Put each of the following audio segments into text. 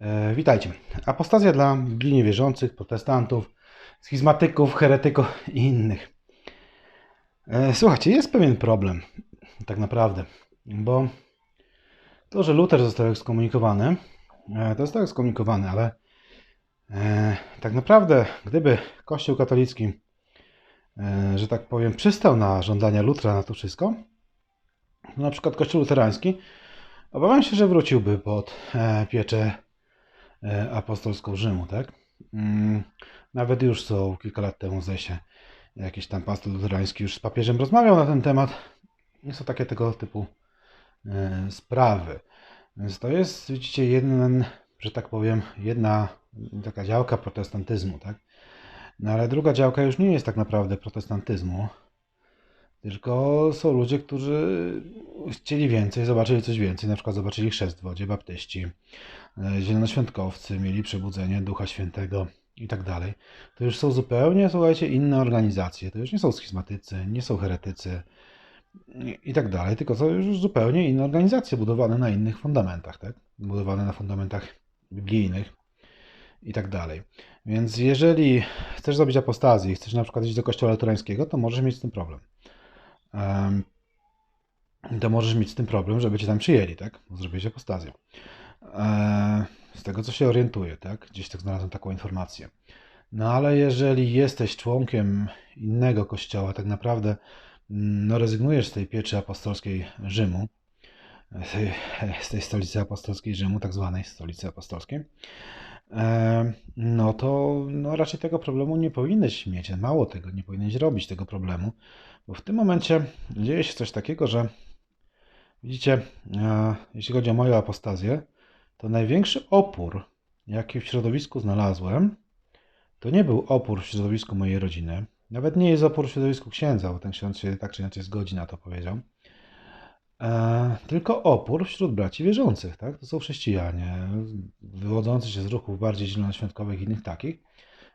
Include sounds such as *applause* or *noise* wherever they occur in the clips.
E, witajcie. Apostazja dla biblijnie wierzących, protestantów, schizmatyków, heretyków i innych. E, słuchajcie, jest pewien problem, tak naprawdę, bo to, że Luther został ekskomunikowany, e, to został ekskomunikowany, ale e, tak naprawdę, gdyby Kościół katolicki, że tak powiem, przystał na żądania Lutra na to wszystko, na przykład Kościół luterański, obawiam się, że wróciłby pod pieczę apostolską Rzymu, tak? Mm, Nawet już są kilka lat temu, zdaje się, jakiś tam pastor luterański już z papieżem rozmawiał na ten temat. Są takie tego typu e, sprawy. Więc to jest, widzicie, jeden, że tak powiem, jedna taka działka protestantyzmu, tak? No ale druga działka już nie jest tak naprawdę protestantyzmu, tylko są ludzie, którzy chcieli więcej, zobaczyli coś więcej, na przykład zobaczyli chrzest w wodzie, baptyści, e, zielonoświątkowcy, mieli przebudzenie Ducha Świętego i tak dalej. To już są zupełnie, słuchajcie, inne organizacje. To już nie są schizmatycy, nie są heretycy i- tak dalej, tylko są już zupełnie inne organizacje budowane na innych fundamentach, tak? Budowane na fundamentach biblijnych i tak dalej. Więc jeżeli chcesz zrobić apostazję chcesz na przykład iść do kościoła luterańskiego, to możesz mieć z tym problem. To możesz mieć z tym problem, żeby cię tam przyjęli, tak? Zrobić apostazję. E, Z tego, co się orientuję, tak? Gdzieś tak znalazłem taką informację. No ale jeżeli jesteś członkiem innego kościoła, tak naprawdę mm, no, rezygnujesz z tej pieczy apostolskiej Rzymu, z tej, *laughs* z tej stolicy apostolskiej Rzymu, tak zwanej stolicy apostolskiej, no to no, raczej tego problemu nie powinieneś mieć. Mało tego, nie powinieneś robić tego problemu, bo w tym momencie dzieje się coś takiego, że widzicie, e, jeśli chodzi o moją apostazję, to największy opór, jaki w środowisku znalazłem, to nie był opór w środowisku mojej rodziny. Nawet nie jest opór w środowisku księdza, bo ten ksiądz się tak czy inaczej zgodzi na to powiedział. E, tylko opór wśród braci wierzących, tak? To są chrześcijanie, wywodzący się z ruchów bardziej zielonoświątkowych i innych takich.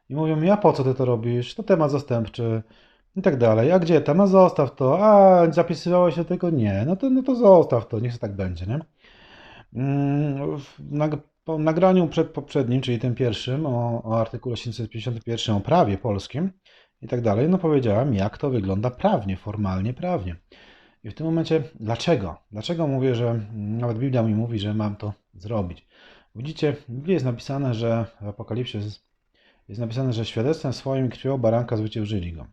I mówią a po co ty to robisz? To temat zastępczy i tak dalej. A gdzie temat? Zostaw to. A, zapisywałeś się tego? Nie. No to, no to zostaw to, niech tak będzie, nie? Mm, po nagraniu przed poprzednim, czyli tym pierwszym, o, o artykule 751 o prawie polskim i tak dalej, no powiedziałem, jak to wygląda prawnie, formalnie, prawnie. I w tym momencie, dlaczego? Dlaczego mówię, że nawet Biblia mi mówi, że mam to zrobić? Widzicie, w Biblii jest napisane, że w Apokalipsie jest, jest napisane, że świadectwem swoim krwią baranka zwyciężyli go.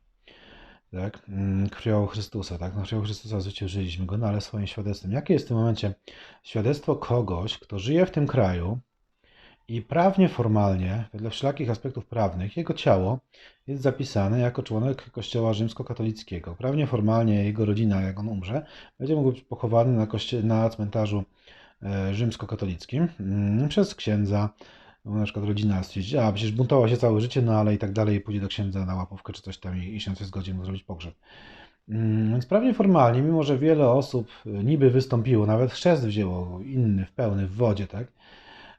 Tak? Mm, Krwią Chrystusa, tak? No, krwią Chrystusa zwyciężyliśmy go, no ale swoim świadectwem. Jakie jest w tym momencie świadectwo kogoś, kto żyje w tym kraju i prawnie, formalnie, wedle wszelakich aspektów prawnych, jego ciało jest zapisane jako członek Kościoła rzymskokatolickiego. Prawnie, formalnie jego rodzina, jak on umrze, będzie mógł być pochowany na, koście- na cmentarzu e, rzymskokatolickim mm, przez księdza. Na przykład rodzina stwierdzi, a przecież buntowała się całe życie, no ale i tak dalej, pójdzie do księdza na łapówkę czy coś tam i, i się zgodzi mu zrobić pogrzeb. Mm, Więc prawnie formalnie, mimo że wiele osób y, niby wystąpiło, nawet chrzest wzięło inny, w pełny, w wodzie, tak?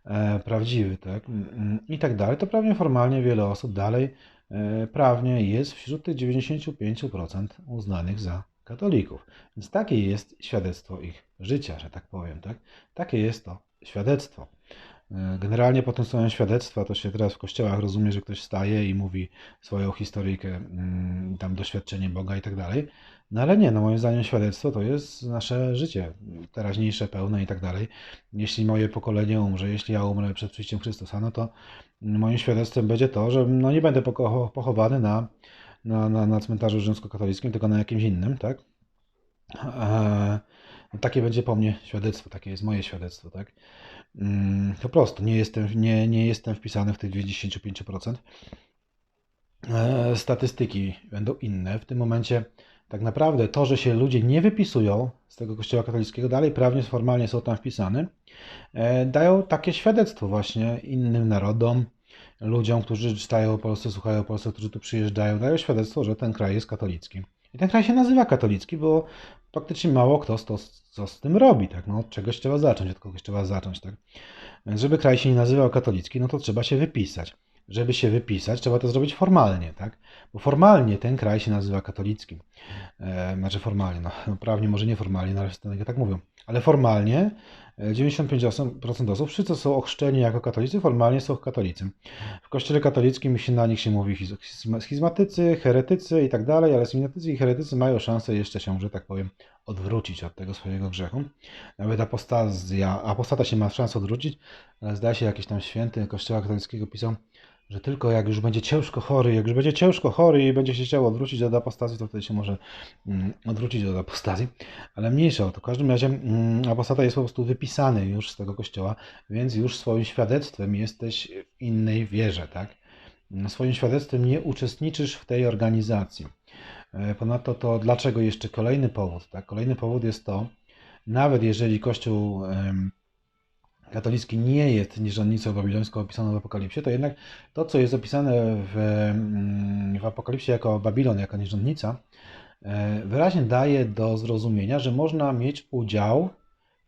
E, prawdziwy, tak? Mm, I tak dalej, to prawnie formalnie wiele osób dalej e, prawnie jest wśród tych 95% uznanych za katolików. Więc takie jest świadectwo ich życia, że tak powiem, tak? Takie jest to świadectwo. E, Generalnie po tym stronie świadectwa to się teraz w kościołach rozumie, że ktoś staje i mówi swoją historyjkę, mm, tam doświadczenie Boga i tak dalej. No ale nie, no moim zdaniem świadectwo to jest nasze życie, teraźniejsze, pełne i tak dalej. Jeśli moje pokolenie umrze, jeśli ja umrę przed przyjściem Chrystusa, no to moim świadectwem będzie to, że no nie będę pochowany na, na, na, na cmentarzu rzymskokatolickim, tylko na jakimś innym, tak? Eee, takie będzie po mnie świadectwo, takie jest moje świadectwo, tak? Mm, Po prostu nie jestem, nie, nie jestem wpisany w tych 95%. E, Statystyki będą inne. W tym momencie tak naprawdę to, że się ludzie nie wypisują z tego kościoła katolickiego, dalej prawnie, formalnie są tam wpisane, e, dają takie świadectwo właśnie innym narodom, ludziom, którzy czytają o Polsce, słuchają o Polsce, którzy tu przyjeżdżają, dają świadectwo, że ten kraj jest katolicki. I ten kraj się nazywa katolicki, bo praktycznie mało kto to, co z tym robi, tak? No, od czegoś trzeba zacząć, od kogoś trzeba zacząć, tak? Więc żeby kraj się nie nazywał katolicki, no to trzeba się wypisać. Żeby się wypisać, trzeba to zrobić formalnie, tak? Bo formalnie ten kraj się nazywa katolickim. E, znaczy formalnie, no, no prawnie może nie formalnie, no ale tak mówią. Ale formalnie e, 95% osób, wszyscy są ochrzczeni jako katolicy, formalnie są katolicy. W kościele katolickim się na nich się mówi schiz- schizma- schizmatycy, heretycy i tak dalej, ale schizmatycy i heretycy mają szansę jeszcze się, że tak powiem, odwrócić od tego swojego grzechu. Nawet apostazja, apostata się ma szansę odwrócić, ale zdaje się jakiś tam święty kościoła katolickiego pisał, że tylko jak już będzie ciężko chory, jak już będzie ciężko chory i będzie się chciał odwrócić od apostazji, to wtedy się może mm, odwrócić od apostazji. Ale mniejsza o to. W każdym razie mm, apostata jest po prostu wypisany już z tego kościoła, więc już swoim świadectwem jesteś w innej wierze, tak? Mm, Swoim świadectwem nie uczestniczysz w tej organizacji. E, Ponadto to dlaczego jeszcze kolejny powód, tak? Kolejny powód jest to, nawet jeżeli Kościół katolicki nie jest nierządnicą babilońską opisaną w Apokalipsie, to jednak to, co jest opisane w, mm, w Apokalipsie jako Babilon, jako nierządnica, e, wyraźnie daje do zrozumienia, że można mieć udział,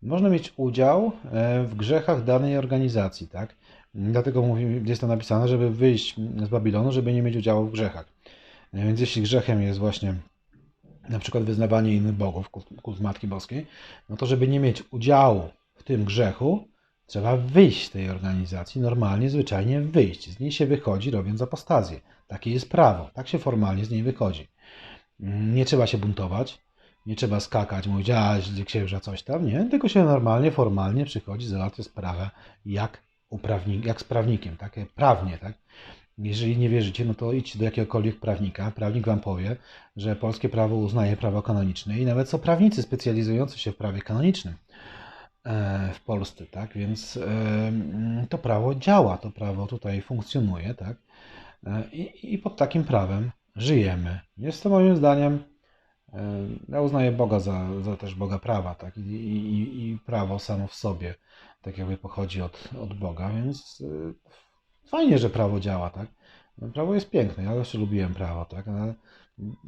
można mieć udział e, w grzechach danej organizacji, tak? Dlatego jest to napisane, żeby wyjść z Babilonu, żeby nie mieć udziału w grzechach. E, Więc jeśli grzechem jest właśnie na przykład wyznawanie innych bogów, kult Matki Boskiej, no to żeby nie mieć udziału w tym grzechu, trzeba wyjść z tej organizacji, normalnie, zwyczajnie wyjść. Z niej się wychodzi, robiąc apostazję. Takie jest prawo, tak się formalnie z niej wychodzi. Nie trzeba się buntować, nie trzeba skakać, mówić, a księża coś tam, nie, tylko się normalnie, formalnie przychodzi, załatwia sprawę jak, uprawni, jak z prawnikiem, tak, prawnie, tak. Jeżeli nie wierzycie, no to idźcie do jakiegokolwiek prawnika. Prawnik wam powie, że polskie prawo uznaje prawo kanoniczne i nawet są prawnicy specjalizujący się w prawie kanonicznym w Polsce, tak? Więc e, mm, to prawo działa, to prawo tutaj funkcjonuje, tak? E, I, I pod takim prawem żyjemy. Jest to moim zdaniem, e, ja uznaję Boga za, za też Boga prawa, tak? I, i, I prawo samo w sobie, tak jakby pochodzi od, od Boga, więc e, fajnie, że prawo działa, tak? No, Prawo jest piękne, ja zawsze lubiłem prawo, tak? Ale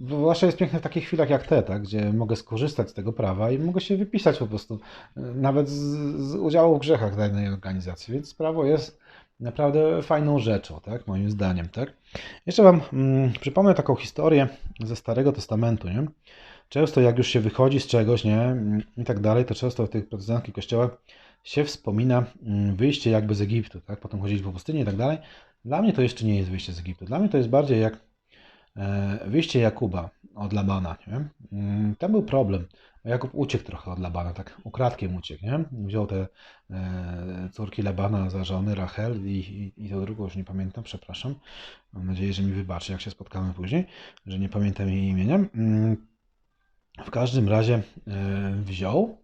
Zwłaszcza jest piękne w takich chwilach jak te, tak? Gdzie mogę skorzystać z tego prawa i mogę się wypisać po prostu, e, nawet z, z udziału w grzechach danej organizacji, więc prawo jest naprawdę fajną rzeczą, tak? Moim zdaniem, tak? Jeszcze Wam mm, przypomnę taką historię ze Starego Testamentu, nie? Często jak już się wychodzi z czegoś, nie? Mm, I tak dalej, to często w tych protestanckich kościołach się wspomina mm, wyjście jakby z Egiptu, tak? Potem chodzić po pustyni i tak dalej. Dla mnie to jeszcze nie jest wyjście z Egiptu. Dla mnie to jest bardziej jak wyjście Jakuba od Labana, nie? Mm, Tam był problem. Jakub uciekł trochę od Labana, tak ukradkiem uciekł, nie? Wziął te e, córki Labana za żony, Rachel i, i, i tą drugą, już nie pamiętam, przepraszam. Mam nadzieję, że mi wybaczy, jak się spotkamy później, że nie pamiętam jej imienia. Mm, W każdym razie e, wziął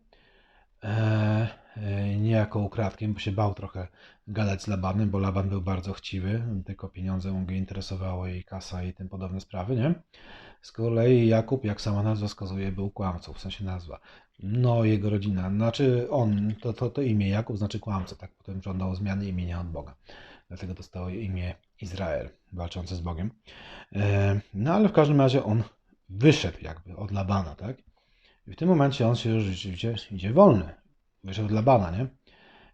e, e, niejako ukradkiem, bo się bał trochę gadać z Labanem, bo Laban był bardzo chciwy, tylko pieniądze mu go interesowały i kasa i tym podobne sprawy, nie? Z kolei Jakub, jak sama nazwa wskazuje, był kłamcą, w sensie nazwa. No, jego rodzina, znaczy on, to, to, to imię Jakub znaczy kłamca, tak? Potem żądał zmiany imienia od Boga. Dlatego dostało imię Izrael, walczący z Bogiem. E, No, ale w każdym razie on wyszedł jakby od Labana, tak? I w tym momencie on się już rzeczywiście idzie wolny. Wyszedł od Labana, nie?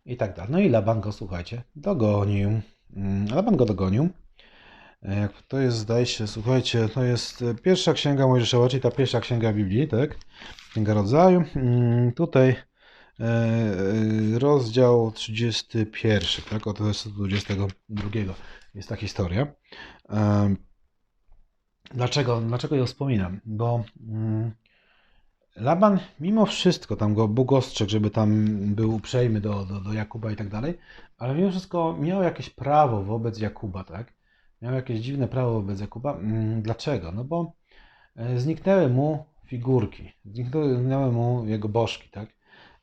I tak dalej. No i Laban go, słuchajcie, dogonił. Mm, Laban go dogonił. E, Jak to jest, zdaje się, słuchajcie, to jest e, pierwsza księga Mojżeszowa, czyli ta pierwsza księga Biblii, tak? Księga Rodzaju. Mm, Tutaj e, rozdział 31, tak? Od wersetu 22 jest ta historia. Dlaczego, dlaczego ją wspominam? Bo mm, Laban mimo wszystko tam go Bóg ostrzegł, żeby tam był uprzejmy do, do, do Jakuba i tak dalej, ale mimo wszystko miał jakieś prawo wobec Jakuba, tak? Miał jakieś dziwne prawo wobec Jakuba. Mm, Dlaczego? No bo e, zniknęły mu figurki, zniknęły mu jego bożki, tak?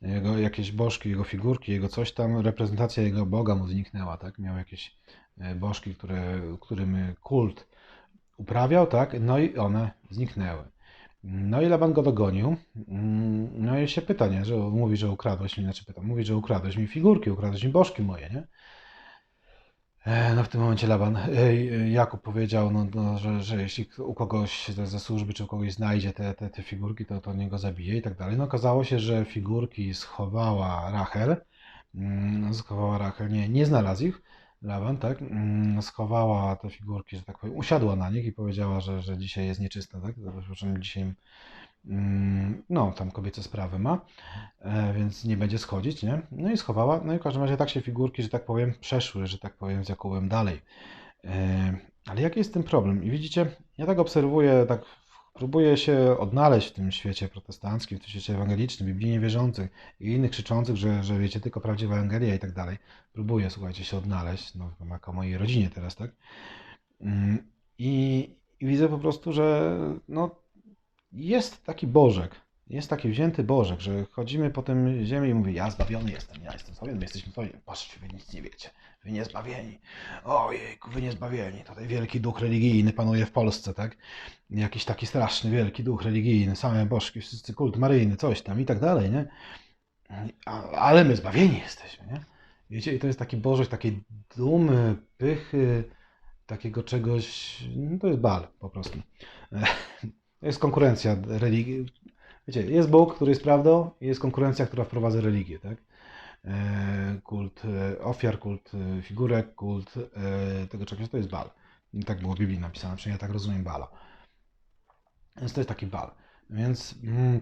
Jego jakieś bożki, jego figurki, jego coś tam, reprezentacja jego Boga mu zniknęła, tak? Miał jakieś e, bożki, które, którym kult uprawiał, tak? No i one zniknęły. No i Laban go dogonił. Mm, No i się pyta, nie? Że mówi, że ukradłeś mi, znaczy pyta, mówi, że ukradłeś mi figurki, ukradłeś mi bożki moje, nie? E, No w tym momencie Laban, e, Jakub powiedział, no, no, że, że jeśli u kogoś ze służby czy u kogoś znajdzie te, te, te figurki, to, to nie go zabije i tak dalej. No okazało się, że figurki schowała Rachel. Mm, Schowała Rachel, nie, nie znalazł ich. Laban, tak? Mm, Schowała te figurki, że tak powiem, usiadła na nich i powiedziała, że, że dzisiaj jest nieczysta, tak? Czym dzisiaj Mm, No, tam kobiece sprawy ma, e, więc nie będzie schodzić, nie? No i schowała. No i w każdym razie tak się figurki, że tak powiem, przeszły, że tak powiem, z Jakubem dalej. E, Ale jaki jest ten problem? I widzicie, ja tak obserwuję, tak próbuję się odnaleźć w tym świecie protestanckim, w tym świecie ewangelicznym, biblijnie wierzących i innych krzyczących, że, że wiecie, tylko prawdziwa Ewangelia i tak dalej. Próbuję, słuchajcie, się odnaleźć, no jako mojej rodzinie teraz, tak? Mm, I, i widzę po prostu, że no, jest taki Bożek, jest taki wzięty Bożek, że chodzimy po tym ziemi i mówi, ja zbawiony jestem, ja jestem zbawiony, my jesteśmy zbawieni. Patrzcie, wy nic nie wiecie, wy nie zbawieni. Ojejku, wy nie zbawieni. Tutaj wielki duch religijny panuje w Polsce, tak? Jakiś taki straszny, wielki duch religijny, same bożki, wszyscy kult maryjny, coś tam i tak dalej, nie? Ale my zbawieni jesteśmy, nie? Wiecie, i to jest taki Bożek takiej dumy, pychy, takiego czegoś, no to jest bal po prostu. *laughs* To jest konkurencja religii. Wiecie, jest Bóg, który jest prawdą i jest konkurencja, która wprowadza religię, tak? E, Kult e, ofiar, kult e, figurek, kult tego czegoś, to jest bal. I Tak było w Biblii napisane, przynajmniej ja tak rozumiem bala. Więc to jest taki bal. Więc mm,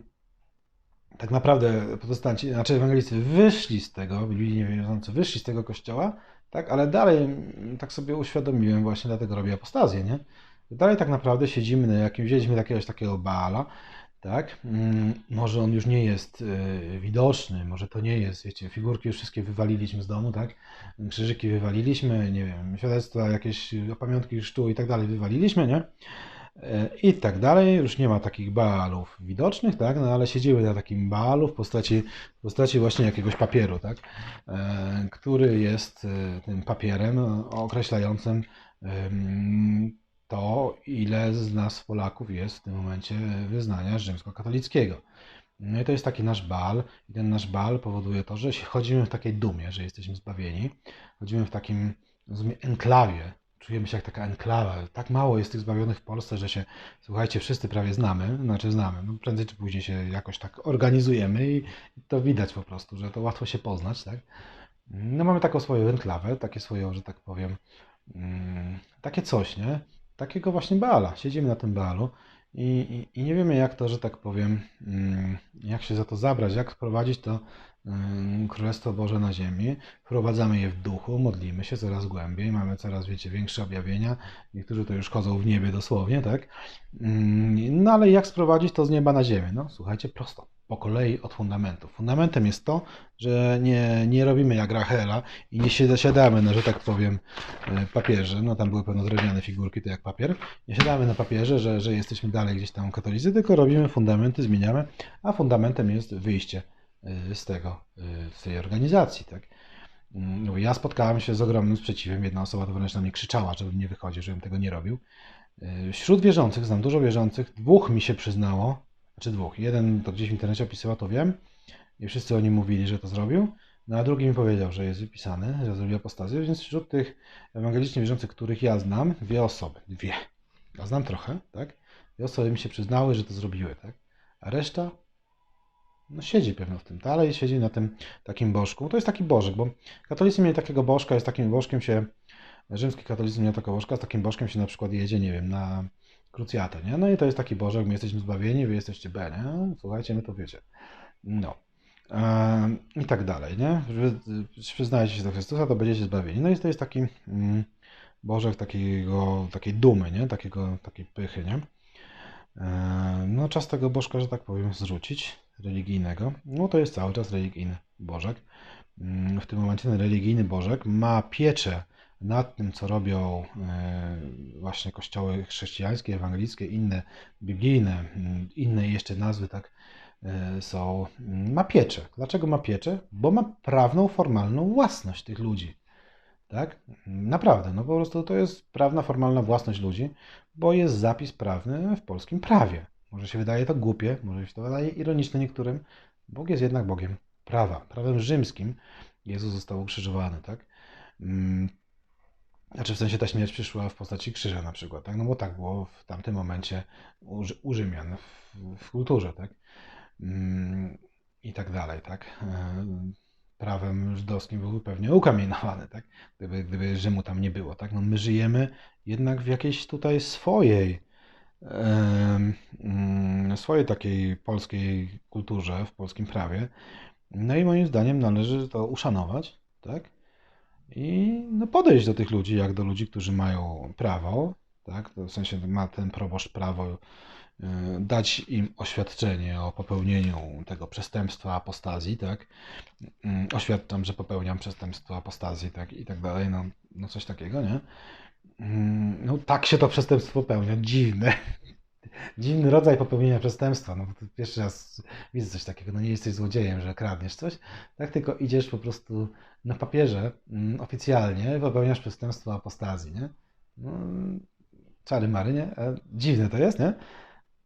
tak naprawdę protestanci, znaczy ewangelicy wyszli z tego, biblijnie wierzący wyszli z tego kościoła, tak, ale dalej mm, tak sobie uświadomiłem, właśnie dlatego robię apostazję, nie? Dalej tak naprawdę siedzimy na jakimś, wzięliśmy jakiegoś takiego Baala, tak? Mm, Może on już nie jest y, widoczny, może to nie jest, wiecie, figurki już wszystkie wywaliliśmy z domu, tak? Krzyżyki wywaliliśmy, nie wiem, świadectwa, jakieś y, pamiątki sztu i tak dalej wywaliliśmy, nie? E, I tak dalej, już nie ma takich Baalów widocznych, tak? No ale siedzimy na takim Baalu w postaci, w postaci właśnie jakiegoś papieru, tak? E, Który jest y, tym papierem określającym to, ile z nas Polaków jest w tym momencie wyznania rzymskokatolickiego. No i to jest taki nasz bal, i ten nasz bal powoduje to, że *laughs* chodzimy w takiej dumie, że jesteśmy zbawieni, chodzimy w takim rozumiem, enklawie, czujemy się jak taka enklawa. Tak mało jest tych zbawionych w Polsce, że się, słuchajcie, wszyscy prawie znamy, znaczy znamy, no prędzej czy później się jakoś tak organizujemy i to widać po prostu, że to łatwo się poznać, tak? No mamy taką swoją enklawę, takie swoją, że tak powiem, mm, takie coś, nie? Takiego właśnie Baala. Siedzimy na tym Baalu i, i, i nie wiemy jak to, że tak powiem, mm, jak się za to zabrać, jak wprowadzić to mm, Królestwo Boże na ziemi. Wprowadzamy je w duchu, modlimy się coraz głębiej, mamy coraz, wiecie, większe objawienia. Niektórzy to już chodzą w niebie dosłownie, tak? Mm, No ale jak sprowadzić to z nieba na ziemię? No słuchajcie, prosto. Po kolei od fundamentu. Fundamentem jest to, że nie, nie robimy jak Rachela i nie zasiadamy na, że tak powiem, e, papierze. No tam były pewno drewniane figurki, to jak papier. Nie siadamy na papierze, że, że jesteśmy dalej gdzieś tam katolicy, tylko robimy fundamenty, zmieniamy, a fundamentem jest wyjście e, z tego, e, z tej organizacji, tak? Mm, Ja spotkałem się z ogromnym sprzeciwem. Jedna osoba to wręcz na mnie krzyczała, żebym nie wychodził, żebym tego nie robił. Wśród wierzących, znam dużo wierzących, dwóch mi się przyznało, znaczy dwóch. Jeden to gdzieś w internecie opisywał, to wiem, i wszyscy oni mówili, że to zrobił. No a drugi mi powiedział, że jest wypisany, że zrobił apostazję, więc wśród tych ewangelicznie wierzących, których ja znam, dwie osoby, dwie, ja znam trochę, tak? Dwie osoby mi się przyznały, że to zrobiły, tak? A reszta no siedzi pewno w tym dalej, siedzi na tym takim bożku. To jest taki bożek, bo katolicy mieli takiego bożka, jest takim bożkiem się, rzymski katolicyzm miał takiego bożka, z takim bożkiem się na przykład jedzie, nie wiem, na krucjatę, nie? No i to jest taki bożek, my jesteśmy zbawieni, wy jesteście B, nie? Słuchajcie, my to wiecie. No. I tak dalej, nie? Wy przyznajecie się do Chrystusa, to będziecie zbawieni. No i to jest taki mm, bożek takiego, takiej dumy, nie? Takiego, takiej pychy, nie? No, czas tego bożka, że tak powiem, zrzucić, religijnego. No, to jest cały czas religijny bożek. Mm, W tym momencie ten religijny bożek ma pieczę nad tym, co robią e, właśnie kościoły chrześcijańskie, ewangelickie, inne biblijne, mm, inne jeszcze nazwy, tak, e, są. mm, Ma pieczę. Dlaczego ma pieczę? Bo ma prawną, formalną własność tych ludzi. Tak? Naprawdę, no po prostu to jest prawna, formalna własność ludzi, bo jest zapis prawny w polskim prawie. Może się wydaje to głupie, może się to wydaje ironiczne niektórym. Bóg jest jednak Bogiem prawa. Prawem rzymskim Jezus został ukrzyżowany, tak? Znaczy w sensie ta śmierć przyszła w postaci krzyża na przykład, tak? No bo tak było w tamtym momencie u, Rzy- u Rzymian, w, w kulturze, tak? Mm, I tak dalej, tak? E, Prawem żydowskim byłby pewnie ukamienowany, tak? Gdyby, gdyby Rzymu tam nie było, tak? No my żyjemy jednak w jakiejś tutaj swojej, mm, swojej takiej polskiej kulturze, w polskim prawie. No i moim zdaniem należy to uszanować, tak? I no podejść do tych ludzi jak do ludzi, którzy mają prawo, tak? W sensie ma ten proboszcz prawo y, dać im oświadczenie o popełnieniu tego przestępstwa apostazji, tak? Mm, Oświadczam, że popełniam przestępstwo apostazji, tak? I tak dalej, no, no coś takiego, nie? Mm, No tak się to przestępstwo pełnia, dziwne. Dziwny rodzaj popełnienia przestępstwa. No, pierwszy raz widzę coś takiego. No nie jesteś złodziejem, że kradniesz coś, tak? Tylko idziesz po prostu na papierze mm, oficjalnie, popełniasz przestępstwo apostazji, nie? No, czary mary, nie? E, Dziwne to jest, nie?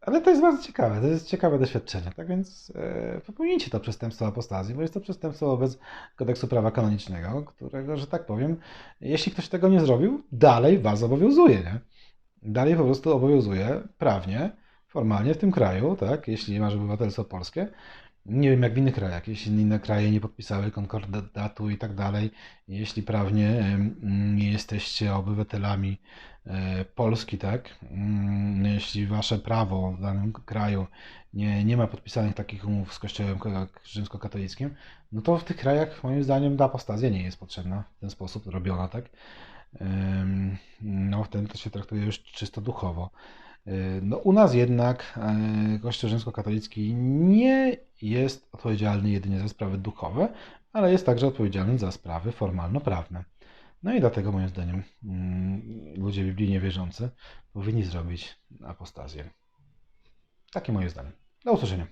Ale to jest bardzo ciekawe, to jest ciekawe doświadczenie. Tak więc e, popełnijcie to przestępstwo apostazji, bo jest to przestępstwo wobec kodeksu prawa kanonicznego, którego, że tak powiem, jeśli ktoś tego nie zrobił, dalej was obowiązuje, nie? Dalej po prostu obowiązuje prawnie, formalnie w tym kraju, tak? Jeśli masz obywatelstwo polskie. Nie wiem jak w innych krajach, jeśli inne kraje nie podpisały konkordatu i tak dalej, jeśli prawnie nie jesteście obywatelami e, Polski, tak? Mm, Jeśli wasze prawo w danym kraju nie, nie ma podpisanych takich umów z Kościołem ko- rzymskokatolickim, no to w tych krajach moim zdaniem ta apostazja nie jest potrzebna w ten sposób robiona, tak? No wtedy to się traktuje już czysto duchowo. No, u nas jednak e, Kościół rzymskokatolicki nie jest odpowiedzialny jedynie za sprawy duchowe, ale jest także odpowiedzialny za sprawy formalno-prawne. No i dlatego moim zdaniem mm, ludzie biblijnie wierzący powinni zrobić apostazję. Takie moje zdanie. Do usłyszenia.